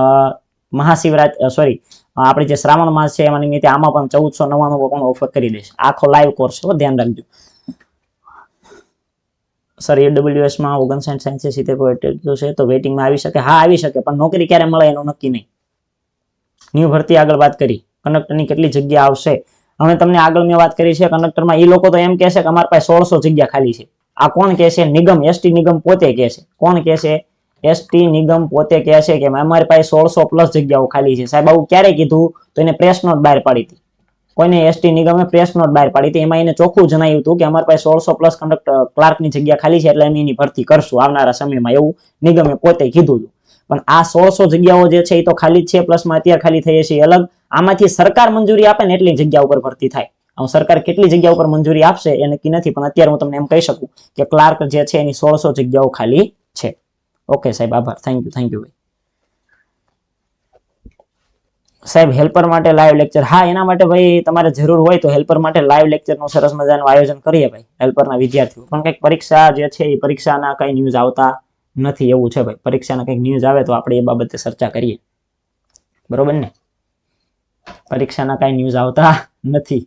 મહાશિવરાત સોરી આપણે જે શ્રાવણ માસ છે એમાં નિમિત્તે આમાં પણ ચૌદસો નવ્વાણું પણ ઓફર કરી દઈશ. આખો લાઈવ કોર્સ ધ્યાન રાખજો. સર એડબ્લ્યુએસમાં ઓગણસાઠ સાયન્સ સિત્તેર પોઈન્ટ છે, તો વેટિંગમાં આવી શકે. હા, આવી શકે, પણ નોકરી ક્યારે મળે એનું નક્કી નહીં. ન્યૂ ભરતી આગળ વાત કરી. કંડક્ટરની કેટલી જગ્યા આવશે? હવે તમને આગળ મેં વાત કરી છે, કંડક્ટરમાં એ લોકો તો એમ કહેશે કે અમારી પાસે સોળસો જગ્યા ખાલી છે. આ કોણ કહેશે? નિગમ એસટી નિગમ પોતે કહેશે. કોણ કહેશે? એસટી નિગમ પોતે કહેશે કે અમારી પાસે સોળસો પ્લસ જગ્યાઓ ખાલી છે. સાહેબ, આવું ક્યારે કીધું? તો એને પ્રેસ નોટ બહાર પાડી હતી. કોઈને એસટી નિગમે પ્રેસ નોટ બહાર પાડી એમાં એને ચોખ્ખું જણાવ્યું હતું કે અમારી પાસે સોળસો પ્લસ કંડક્ટર ક્લાર્કની જગ્યા ખાલી છે એટલે અમે એની ભરતી કરશું આવનારા સમયમાં. એવું નિગમે પોતે કીધું હતું. પણ આ સોળસો જગ્યાઓ જે છે એ તો ખાલી છે પ્લસમાં અત્યારે ખાલી થઈ છે અલગ. આમાંથી સરકાર મંજૂરી આપે ને એટલી જગ્યા ઉપર ભરતી થાય. આમ સરકાર કેટલી જગ્યા ઉપર મંજૂરી આપશે એ નક્કી નથી, પણ અત્યારે હું તમને એમ કહી શકું કે ક્લાર્ક જે છે એની સોળસો જગ્યાઓ ખાલી છે. ઓકે સાહેબ, આભાર. થેન્ક યુ થેન્ક યુ ભાઈ. સાહેબ હેલ્પર માટે લાઈવ લેક્ચર હા, એના માટે ભાઈ તમારે જરૂર હોય તો હેલ્પર માટે લાઈવ લેક્ચરનું સરસ મજાનું આયોજન કરીએ ભાઈ હેલ્પરના વિદ્યાર્થીઓ. પણ કંઈક પરીક્ષા જે છે એ પરીક્ષાના કંઈ ન્યૂઝ આવતા નથી એવું છે ભાઈ. પરીક્ષાના કંઈક ન્યૂઝ આવે તો આપણે એ બાબતે ચર્ચા કરીએ. બરોબર ને? પરીક્ષાના કાંઈ ન્યૂઝ આવતા નથી.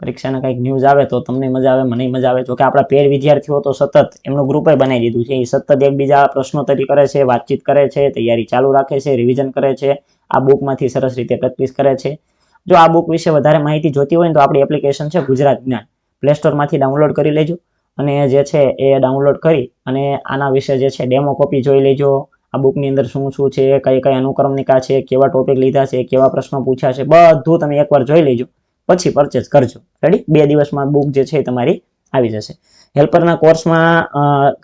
પરીક્ષાના કંઈક ન્યૂઝ આવે તો તમને મજા આવે, મને મજા આવે. જો કે આપણા પેડ વિદ્યાર્થીઓ તો સતત એમનું ગ્રુપે બનાવી દીધું છે. એ સતત એકબીજા પ્રશ્નોત્તરી કરે છે, વાતચીત કરે છે, તૈયારી ચાલુ રાખે છે રિવિઝન કરે છે, આ બુકમાંથી સરસ રીતે પ્રેક્ટિસ કરે છે. જો આ બુક વિશે વધારે માહિતી જોતી હોય ને તો આપણી એપ્લિકેશન છે ગુજરાત જ્ઞાન. પ્લે સ્ટોરમાંથી ડાઉનલોડ કરી લેજો અને જે છે એ ડાઉનલોડ કરી અને આના વિશે જે છે ડેમો કોપી જોઈ લેજો. આ બુકની અંદર શું શું છે, કઈ કઈ અનુક્રમણિકા છે, કેવા ટોપિક લીધા છે, કેવા પ્રશ્નો પૂછ્યા છે, બધું તમે એકવાર જોઈ લેજો. પછી પરચેસ કરજો. રેડી બે દિવસમાં બુક જે છે તમારી આવી જશે. હેલ્પરના કોર્સમાં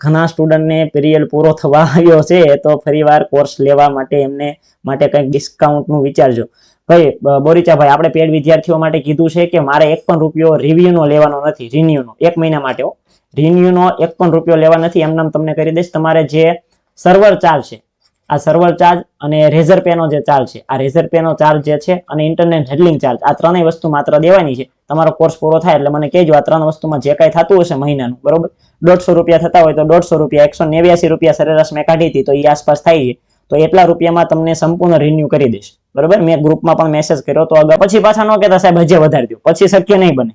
ઘણા સ્ટુડન્ટને પીરિયડ પૂરો થવા આવ્યો છે, તો ફરીવાર કોર્સ લેવા માટે એમને માટે કંઈક ડિસ્કાઉન્ટનું વિચારજો. ભાઈ બોરિચા બોરીચાભાઈ, આપણે પેડ વિદ્યાર્થીઓ માટે કીધું છે કે મારે એક પણ રૂપિયો રિવ્યુનો લેવાનો નથી રિન્યુનો એક મહિના માટે. રિન્યુનો એક પણ રૂપિયો લેવા નથી એમ નામ તમને કરી દઈશ. તમારે જે સર્વર ચાર્જ છે આ સર્વર ચાર્જ અને રેઝર પેનો જે ચાર્જ છે, આ રેઝર પેનો ચાર્જ જે છે અને ઇન્ટરનેટ હેડલિંગ ચાર્જ આ ત્રણેય વસ્તુ માત્ર દેવાની છે. તમારો કોર્સ પૂરો થાય એટલે મને કહેજો આ ત્રણ વસ્તુમાં જે કાંઈ થતું હશે મહિનાનું, બરોબર? દોઢસો રૂપિયા થતા હોય તો દોઢસો રૂપિયા, એકસો નેવ્યાસી રૂપિયા સરેરાશ મેં કાઢી હતી તો એ આસપાસ થાય છે. તો એટલા રૂપિયામાં તમને સંપૂર્ણ રિન્યુ કરી દઈશ, બરોબર? મેં ગ્રુપમાં પણ મેસેજ કર્યો તો અગાઉ પછી પાછા ન કહેતા, સાહેબ, હજે વધારી દો પછી શક્ય નહીં બને.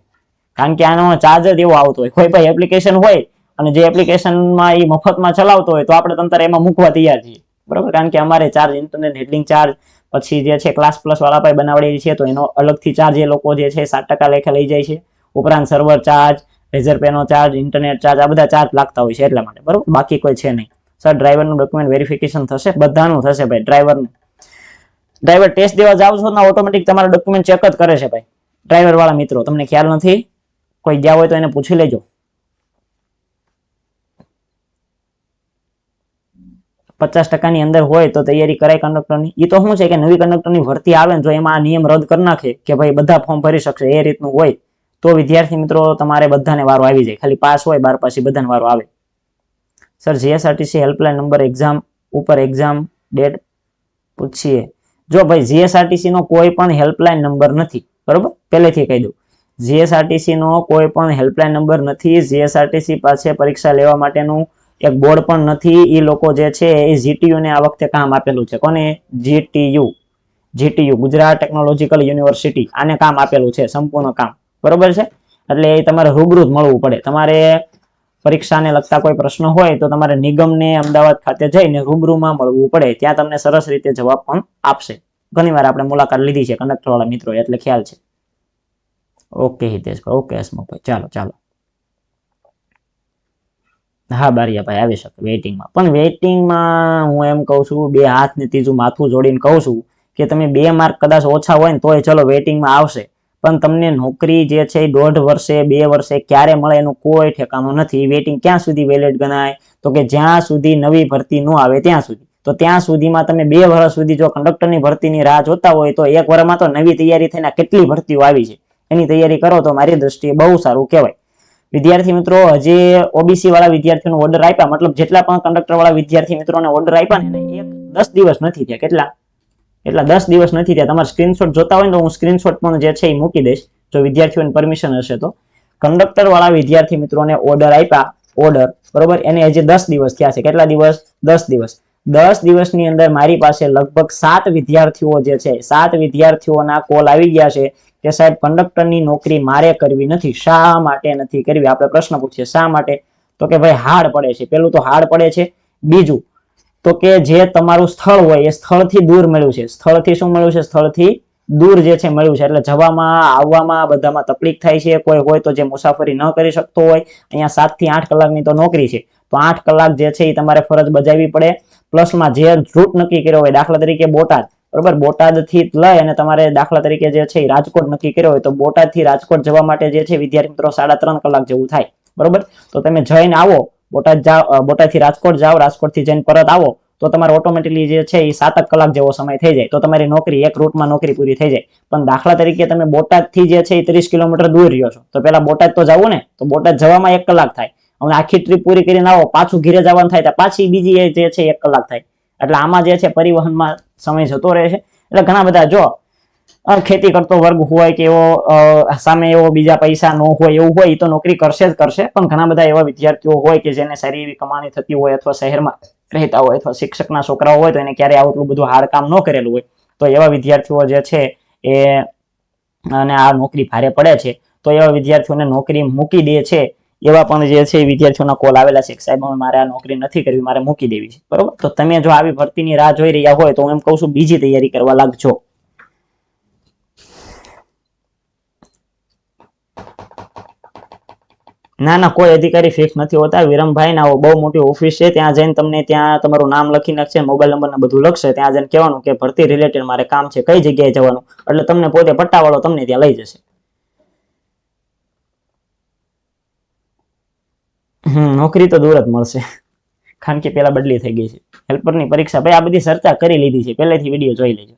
કારણ કે આનો ચાર્જ જ એવો આવતો હોય. કોઈ ભાઈ એપ્લિકેશન હોય અને જે એપ્લિકેશનમાં એ મફતમાં ચલાવતો હોય તો આપણે તંત્ર એમાં મૂકવા તૈયાર છીએ. બરોબર? કારણ કે અમારે ચાર્જ ઇન્ટરનેટ હેડલિંગ ચાર્જ પછી જે છે ક્લાસ પ્લસ વાળા પાસે બનાવડેલી છે, તો એનો અલગથી ચાર્જ એ લોકો જે છે સાત ટકા લેખે લઈ જાય છે. ઉપરાંત સર્વર ચાર્જ રેઝર પેનો ચાર્જ ઇન્ટરનેટ ચાર્જ આ બધા ચાર્જ લાગતા હોય છે એટલા માટે. બરોબર? બાકી કોઈ છે નહીં. સર ડ્રાઈવરનું ડોક્યુમેન્ટ વેરિફિકેશન થશે? બધાનું થશે ભાઈ ડ્રાઈવરનું ડ્રાઈવર ટેસ્ટ દેવા જાવ છો ને ઓટોમેટિક તમારા ડોક્યુમેન્ટ ચેક જ કરે છે ભાઈ. ડ્રાઈવર વાળા મિત્રો, તમને ખ્યાલ નથી? કોઈ ગયા હોય તો એને પૂછી લેજો. પચાસ ટકાની અંદર હોય તો તૈયારી કરાય કંડક્ટરની. એ તો શું છે કે નવી કંડક્ટરની ભરતી આવે ને જો એમાં આ નિયમ રદ કરી નાખે કે ભાઈ બધા ફોર્મ ભરી શકશે એ રીતનું હોય, તો વિદ્યાર્થી મિત્રો તમારે બધાને વારો આવી જાય. ખાલી પાસ હોય, બાર પછી બધાને વારો આવે. Sir GSRTC helpline number exam ઉપર એક્ઝામ ડેટ પૂછીએ. જો ભાઈ જીએસઆરટીસી નો કોઈ પણ હેલ્પલાઇન નંબર નથી, બરોબર? પહેલેથી કહી દઉં. જીએસઆરટીસી નો કોઈ પણ હેલ્પલાઇન નંબર નથી. જીએસઆરટીસી પાસે પરીક્ષા લેવા માટેનું એક બોર્ડ પણ નથી એ લોકો જે છે, એ જીટીયુ ને આ વખતે કામ આપેલું છે. કોને? GTU GTU Gujarat technological university આને કામ આપેલું છે, સંપૂર્ણ કામ. બરોબર છે? એટલે એ તમારે રૂબરૂ જ મળવું પડે. તમારે પરીક્ષાને લગતા કોઈ પ્રશ્ન હોય તો તમારે નિગમને અમદાવાદ ખાતે જઈને રૂબરૂમાં મળવું પડે. ત્યાં તમને સરસ રીતે જવાબ પણ આપશે. ઘણીવાર આપણે મુલાકાત લીધી છે કંડક્ટરવાળા મિત્રો એટલે ખ્યાલ છે. ઓકે હિતેશભાઈ, ઓકે હસમુખભાઈ. ચાલો ચાલો. હા બારિયાભાઈ આવી શકે વેઇટિંગમાં પણ વેઇટિંગમાં હું એમ કહું છું, બે હાથ ને ત્રીજું માથું જોડીને કહું છું કે તમે બે માર્ક કદાચ ઓછા હોય ને તોય ચલો વેઇટિંગમાં આવશે. પણ તમને નોકરી જે છે એ દોઢ વર્ષે, બે વર્ષે ક્યારે મળે એનું કોઈ ઠેકાણું નથી. વેઇટિંગ ક્યાં સુધી વેલિડ ગણાય? તો કે જ્યાં સુધી નવી ભરતી ન આવે ત્યાં સુધી. તો ત્યાં સુધીમાં તમે બે વર્ષ સુધી જો કંડક્ટરની ભરતીની રાહ જોતા હોય તો એક વર્ષમાં તો નવી તૈયારી થઈને કેટલી ભરતીઓ આવી છે? એની તૈયારી કરો તો મારી દ્રષ્ટિએ બહુ સારું કહેવાય. વિદ્યાર્થી મિત્રો, હજી ઓબીસી વાળા વિદ્યાર્થીઓનો ઓર્ડર આપ્યા, મતલબ જેટલા પણ કંડક્ટર વાળા વિદ્યાર્થી મિત્રોને ઓર્ડર આપ્યા ને એક દસ દિવસ નથી થયા. કેટલા? એટલા દસ દિવસ નથી થયા. તમારે સ્ક્રીનશોટ જોતા હોય તો હું સ્ક્રીનશોટ પણ જે છે એ મૂકી દઈશ, જો વિદ્યાર્થીઓને પરમિશન હશે તો. કંડક્ટર વાળા વિદ્યાર્થી મિત્રોને ઓર્ડર આપ્યા. ઓર્ડર બરોબર? એને હજી દસ દિવસ થયા છે. કેટલા દિવસ? દસ દિવસ. દસ દિવસની અંદર મારી પાસે લગભગ સાત વિદ્યાર્થીઓ જે છે, સાત વિદ્યાર્થીઓના કોલ આવી ગયા છે કે સાહેબ કંડક્ટરની નોકરી મારે કરવી નથી, શા માટે નથી કરવી? આપણે પ્રશ્ન પૂછીએ, શા માટે? તો કે ભાઈ હાર્ડ પડે છે. પેલું તો હાર્ડ પડે છે, બીજું તો કે જે તમારું સ્થળ હોય એ સ્થળથી દૂર મળ્યું છે. સ્થળથી શું મળ્યું છે? સ્થળથી દૂર જે છે મળ્યું છે. એટલે જવામાં, આવવામાં બધામાં તકલીફ થાય છે. કોઈ હોય તો જે મુસાફરી ન કરી શકતો હોય. અહીંયા સાતથી આઠ કલાકની તો નોકરી છે. તો આઠ કલાક જે છે એ તમારે ફરજ બજાવવી પડે. પ્લસમાં જે રૂટ નક્કી કર્યો હોય, દાખલા તરીકે બોટાદ. બરોબર? બોટાદથી લઈ અને તમારે દાખલા તરીકે જે છે રાજકોટ નક્કી કર્યો હોય, તો બોટાદથી રાજકોટ જવા માટે જે છે વિદ્યાર્થી મિત્રો સાડા ત્રણ કલાક જેવું થાય. બરોબર? તો તમે જઈને આવો, બોટાદ જાઓ બોટાદથી રાજકોટ જાઓ રાજકોટથી જઈને પરત આવો, તો તમારે ઓટોમેટિકલી જે છે એ સાત કલાક જેવો સમય થઈ જાય. તો તમારી નોકરી, એક રૂટમાં નોકરી પૂરી થઈ જાય. પણ દાખલા તરીકે તમે બોટાદથી જે છે એ ત્રીસ કિલોમીટર દૂર રહ્યો છો. તો પેલા બોટાદ તો જવું ને તો બોટાદ જવામાં એક કલાક થાય. હવે આખી ટ્રીપ પૂરી કરીને આવો, પાછું ઘીરે જવાનું થાય તો પાછી બીજી જે છે એક કલાક થાય. એટલે આમાં જે છે પરિવહનમાં સમય જતો રહે છે. એટલે ઘણા બધા જો ખેતી કરતો વર્ગ હોય કે એવો સામે એવો બીજા પૈસા ન હોય એવું હોય એ તો નોકરી કરશે જ કરશે. પણ ઘણા બધા એવા વિદ્યાર્થીઓ હોય કે જેને સારી એવી કમાણી થતી હોય અથવા શહેરમાં રહેતા હોય અથવા શિક્ષકના છોકરાઓ હોય તો એને ક્યારેય આટલું બધું હાર્ડ કામ ન કરેલું હોય. તો એવા વિદ્યાર્થીઓ જે છે એ, અને આ નોકરી ભારે પડે છે. તો એવા વિદ્યાર્થીઓને નોકરી મૂકી દે છે એવા પણ જે છે વિદ્યાર્થીઓના કોલ આવેલા છે સાહેબ મારે આ નોકરી નથી કરવી, મારે મૂકી દેવી છે. બરોબર? તો તમે જો આવી ભરતીની રાહ જોઈ રહ્યા હોય તો હું એમ કહું છું, બીજી તૈયારી કરવા લાગજો. ના ના, કોઈ અધિકારી ફિક્સ નથી હોતા. વિરમભાઈ ના બહુ મોટી ઓફિસ છે. ત્યાં જઈને તમને ત્યાં તમારું નામ લખી નાખશે મોબાઈલ નંબર ને બધું લખશે. ત્યાં જઈને કહેવાનું કે ભરતી રિલેટેડ મારે કામ છે, કઈ જગ્યાએ જવાનું? એટલે તમને પોતે પટ્ટાવાળો તમને ત્યાં લઈ જશે. નોકરી તો દૂર જ મળશે. કારણ કે પેલા બદલી થઈ ગઈ છે. હેલ્પરની પરીક્ષા ભાઈ આ બધી ચર્ચા કરી લીધી છે. પહેલેથી વીડિયો જોઈ લેજો.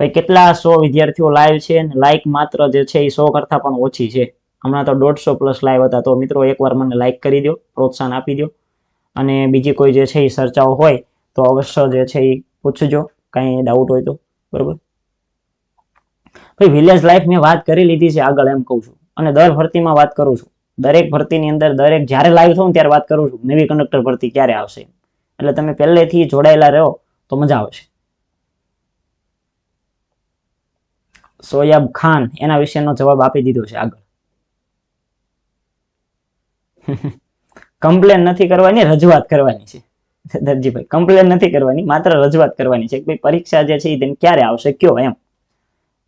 ભાઈ, કેટલા સો વિદ્યાર્થીઓ લાઈવ છે અને લાઈક માત્ર જે છે એ સો કરતા પણ ઓછી છે. હમણાં તો દોઢસો પ્લસ લાઈવ હતા. તો મિત્રો, એકવાર મને લાઈક કરી દો પ્રોત્સાહન આપી દો અને બીજી કોઈ જે છે એ ચર્ચાઓ હોય, તો અવશ્ય જે છે એ પૂછજો. કાંઈ ડાઉટ હોય તો. બરોબર? ભાઈ વિલેજ લાઈફ મેં વાત કરી લીધી છે આગળ એમ કહું છું. અને દર ભરતીમાં વાત કરું છું. દરેક ભરતીની અંદર દરેક જ્યારે લાઈવ થવું ત્યારે વાત કરું છું, નવી કંડક્ટર ભરતી ક્યારે આવશે? એટલે તમે પહેલેથી જોડાયેલા રહો તો મજા આવશે. સોયાબ ખાન એના વિશેનો જવાબ આપી દીધો છે આગળ. કમ્પ્લેન નથી કરવાની, રજૂઆત કરવાની છે. દરજીભાઈ કમ્પ્લેન નથી કરવાની, માત્ર રજૂઆત કરવાની છે કે ભાઈ પરીક્ષા જે છે એ ક્યારે આવશે? કયો એમ?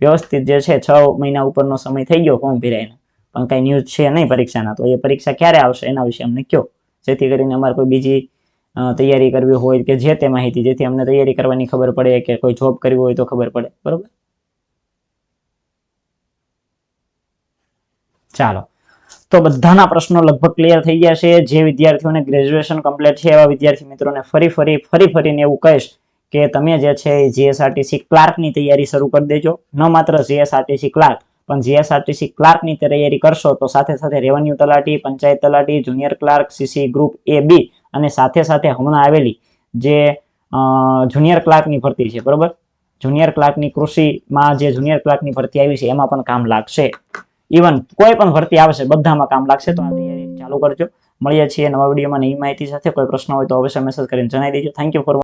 વ્યવસ્થિત જે છે છ મહિના ઉપરનો સમય થઈ ગયો ફોર્મ ભરાઈને પણ કઈ ન્યૂઝ છે નહીં પરીક્ષાના, તો એ પરીક્ષા ક્યારે આવશે એના વિશે અમને કયો. જેથી કરીને અમારે કોઈ બીજી તૈયારી કરવી હોય કે જે તે માહિતી, જેથી અમને તૈયારી કરવાની ખબર પડે કે કોઈ જોબ કરવી હોય તો ખબર પડે. બરોબર? ચાલો. તો બધાના પ્રશ્નો લગભગ ક્લિયર થઈ ગયા છે. જે વિદ્યાર્થીઓને ગ્રેજ્યુએશન કમ્પ્લીટ છે, એવા વિદ્યાર્થી મિત્રોને ફરી ફરી ફરી ફરીને એવું કહીશ કે તમે જે છે જીએસઆરટીસી ક્લાર્કની તૈયારી શરૂ કરી દેજો. ન માત્ર જીએસઆરટીસી ક્લાર્ક પણ જીએસઆરટીસી ક્લાર્કની તૈયારી કરશો તો સાથે સાથે રેવન્યુ તલાટી, પંચાયત તલાટી junior clerk CC group A B અને સાથે સાથે હમણાં આવેલી જે જુનિયર ક્લાર્કની ભરતી છે, બરોબર? જુનિયર ક્લાર્કની કૃષિમાં જે જુનિયર ક્લાર્કની ભરતી આવી છે, એમાં પણ કામ લાગશે. ઇવન કોઈ પણ ભરતી આવશે, બધામાં કામ લાગશે, તો આ તૈયારી ચાલુ કરજો. મળીએ છીએ નવા વિડીયોમાં નવી માહિતી સાથે. કોઈ પ્રશ્ન હોય તો અવશ્ય મેસેજ કરીને જણાવી દેજો. Thank you for